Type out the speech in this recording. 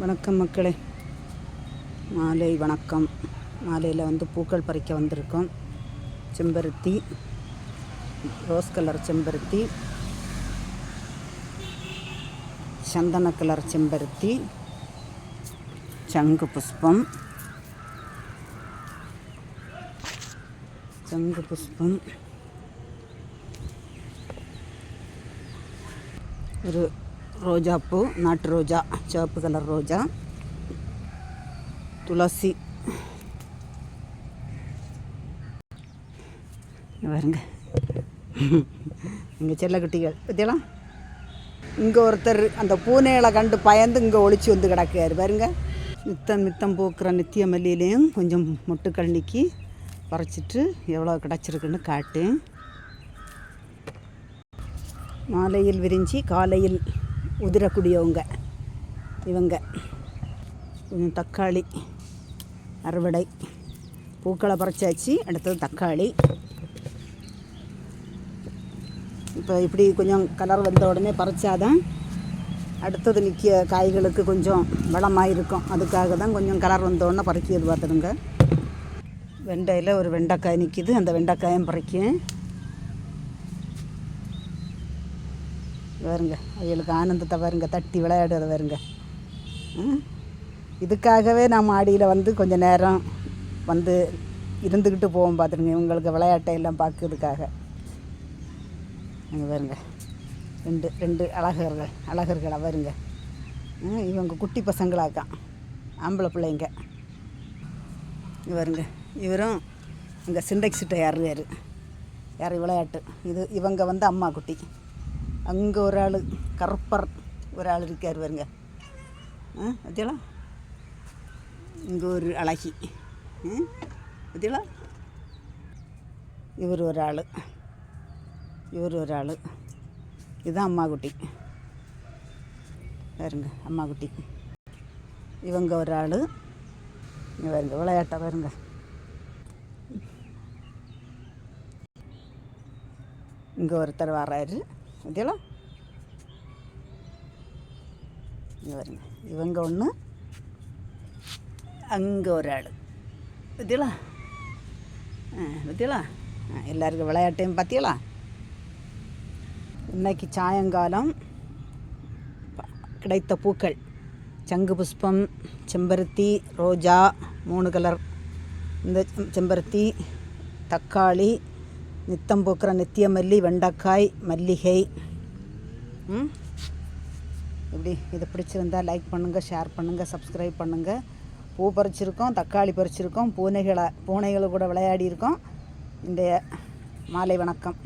வணக்கம் மக்களே. மாலை வணக்கம். மாலையில் வந்து பூக்கள் பறிக்க வந்திருக்கோம். செம்பருத்தி ரோஸ் கலர் செம்பருத்தி சந்தன கலர் செம்பருத்தி சங்கு புஷ்பம் சங்கு புஷ்பம். ஒரு ரோஜாப்பூ நாட்டு ரோஜா சிவப்பு கலர் ரோஜா துளசி. இங்க பாருங்க. இங்கே செல்லக்குட்டிகள் பற்றியெல்லாம் இங்கே ஒருத்தர் அந்த பூனைகளை கண்டு பயந்து இங்கே ஒழிச்சு வந்து கிடக்காரு பாருங்க. நித்தம் நித்தம் பூக்கிற நித்திய மல்லியிலையும் கொஞ்சம் மொட்டுக்கள் நீக்கி பறிச்சிட்டு எவ்வளோ கிடச்சிருக்குன்னு காட்டு. மாலையில் விரிஞ்சி காலையில் உதிரக்கூடியவங்க. இவங்க. கொஞ்சம் தக்காளி அறுவடை. பூக்களை பறிச்சாச்சு அடுத்தது தக்காளி. இப்போ இப்படி கொஞ்சம் கலர் வந்த உடனே பறிச்சாதான் அடுத்தது நிற்க காய்களுக்கு கொஞ்சம் வளமாக இருக்கும் அதுக்காக தான் கொஞ்சம் கலர் வந்த உடனே பறிக்கிறது பார்த்துடுங்க வெண்டையில் ஒரு வெண்டைக்காய் நிற்கிது அந்த வெண்டைக்காயும் பறிக்கும் வருங்க அவங்களுக்கு ஆனந்தத்தை வருங்க தட்டி விளையாடுறத வருங்க இதுக்காகவே நம்ம ஆடியில் வந்து கொஞ்ச நேரம் வந்து இருந்துக்கிட்டு போவோம் பார்த்துருங்க இவங்களுக்கு விளையாட்டை எல்லாம் பார்க்கறதுக்காக அங்கே வருங்க ரெண்டு ரெண்டு அழகர்கள் அழகர்களை வருங்க இவங்க குட்டி பசங்களாக்கான் ஆம்பளை பிள்ளைங்க. வருங்க இவரும் இங்கே சிண்டெக்ஸிட்ட யார்? யார் விளையாட்டு? இது இவங்க வந்து அம்மா குட்டி. அங்கே ஒரு ஆள் கருப்பர் ஒரு ஆள் இருக்கார் பாருங்க. ஆ பத்தியலா இங்கே ஒரு அழகி. ம் இவர் ஒரு ஆள். இவர் ஒரு ஆள். இதுதான் அம்மா குட்டி. பாருங்க அம்மா குட்டி. இவங்க ஒரு ஆள். இங்கே பாருங்க விளையாட்டை பாருங்க. இங்கே ஒருத்தர் வர்றாரு இதெல்லாம் இங்கே வருங்க இவங்க ஒன்று அங்கே ஒரு ஆள் பத்தியலா ஆ எல்லாருக்கும் விளையாட்டையும் பார்த்தியலா இன்னைக்கு சாயங்காலம் கிடைத்த பூக்கள் சங்கு புஷ்பம் செம்பருத்தி ரோஜா மூணு கலர் இந்த செம்பருத்தி தக்காளி நித்தம் பூக்கிற நித்திய மல்லி வெண்டைக்காய் மல்லிகை. ம்? இப்படி இது பிடிச்சிருந்தா லைக் பண்ணுங்கள் ஷேர் பண்ணுங்கள் சப்ஸ்கிரைப் பண்ணுங்கள் பூ பறிச்சிருக்கோம் தக்காளி பறிச்சிருக்கோம் பூனைகளை பூனைகளை கூட விளையாடி இருக்கோம் இந்த மாலை வணக்கம்.